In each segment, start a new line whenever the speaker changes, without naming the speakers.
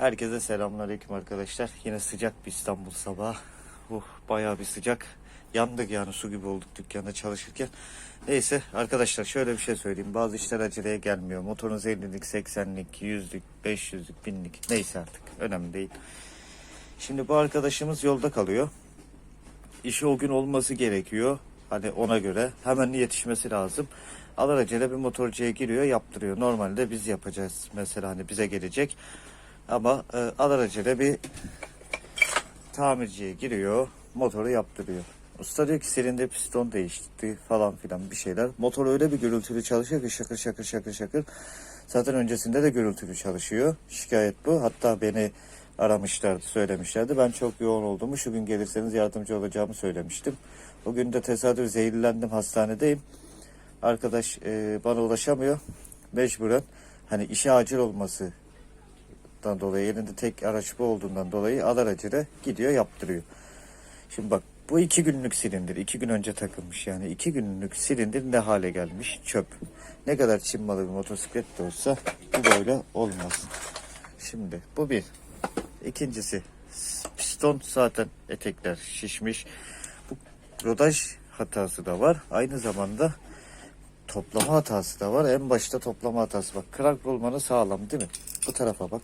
Herkese selamünaleyküm arkadaşlar. Yine sıcak bir İstanbul sabahı. Uh, bayağı bir sıcak. Yandık yani su gibi olduk dükkanda çalışırken. Neyse arkadaşlar şöyle bir şey söyleyeyim. Bazı işler aceleye gelmiyor. Motorunuz 50'lik, 80'lik, 100'lük, 500'lük, 1000'lik neyse artık. Önemli değil. Şimdi bu arkadaşımız yolda kalıyor. İşi o gün olması gerekiyor. Hani ona göre hemen yetişmesi lazım. Alelacele bir motorcuya giriyor yaptırıyor. Normalde biz yapacağız. Mesela hani bize gelecek. Ama e, alelacele bir tamirciye giriyor. Motoru yaptırıyor. Usta diyor ki silindir piston değişti falan filan bir şeyler. Motor öyle bir gürültülü çalışıyor ki şakır şakır şakır şakır. Zaten öncesinde de gürültülü çalışıyor. Şikayet bu. Hatta beni aramışlardı, söylemişlerdi. Ben çok yoğun olduğumu, şu gün gelirseniz yardımcı olacağımı söylemiştim. O gün de tesadüf zehirlendim, hastanedeyim. Arkadaş e, bana ulaşamıyor. Mecburen hani işe acil olması dolayı elinde tek araç bu olduğundan dolayı alelacele gidiyor yaptırıyor. Şimdi bak bu iki günlük silindir. iki gün önce takılmış yani. iki günlük silindir ne hale gelmiş? Çöp. Ne kadar Çin malı bir motosiklet de olsa bu böyle olmaz. Şimdi bu bir. İkincisi piston zaten etekler şişmiş. Bu rodaj hatası da var. Aynı zamanda toplama hatası da var. En başta toplama hatası. Bak krank bulmanı sağlam değil mi? Bu tarafa bak.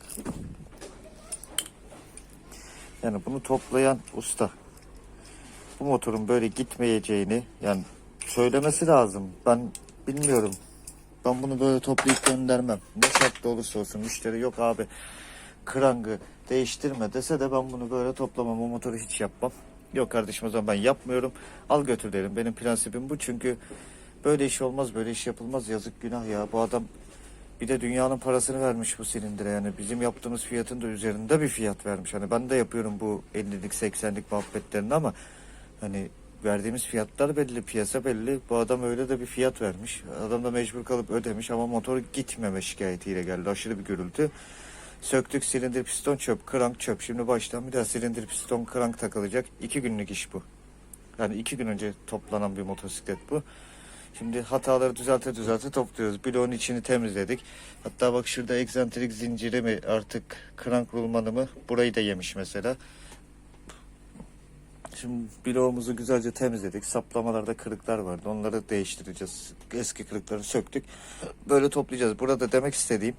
Yani bunu toplayan usta bu motorun böyle gitmeyeceğini yani söylemesi lazım. Ben bilmiyorum. Ben bunu böyle toplayıp göndermem. Ne şartta olursa olsun müşteri yok abi krangı değiştirme dese de ben bunu böyle toplamam. O motoru hiç yapmam. Yok kardeşim o zaman ben yapmıyorum. Al götür derim. Benim prensibim bu çünkü böyle iş olmaz böyle iş yapılmaz yazık günah ya. Bu adam bir de dünyanın parasını vermiş bu silindire yani bizim yaptığımız fiyatın da üzerinde bir fiyat vermiş. Hani ben de yapıyorum bu 50'lik 80'lik muhabbetlerini ama hani verdiğimiz fiyatlar belli, piyasa belli. Bu adam öyle de bir fiyat vermiş. Adam da mecbur kalıp ödemiş ama motor gitmeme şikayetiyle geldi. Aşırı bir gürültü. Söktük silindir piston çöp, krank çöp. Şimdi baştan bir daha silindir piston krank takılacak. İki günlük iş bu. Yani iki gün önce toplanan bir motosiklet bu. Şimdi hataları düzelte düzelte topluyoruz. Bloğun içini temizledik. Hatta bak şurada egzantrik zinciri mi artık krank rulmanı mı burayı da yemiş mesela. Şimdi bloğumuzu güzelce temizledik. Saplamalarda kırıklar vardı. Onları değiştireceğiz. Eski kırıkları söktük. Böyle toplayacağız. Burada demek istediğim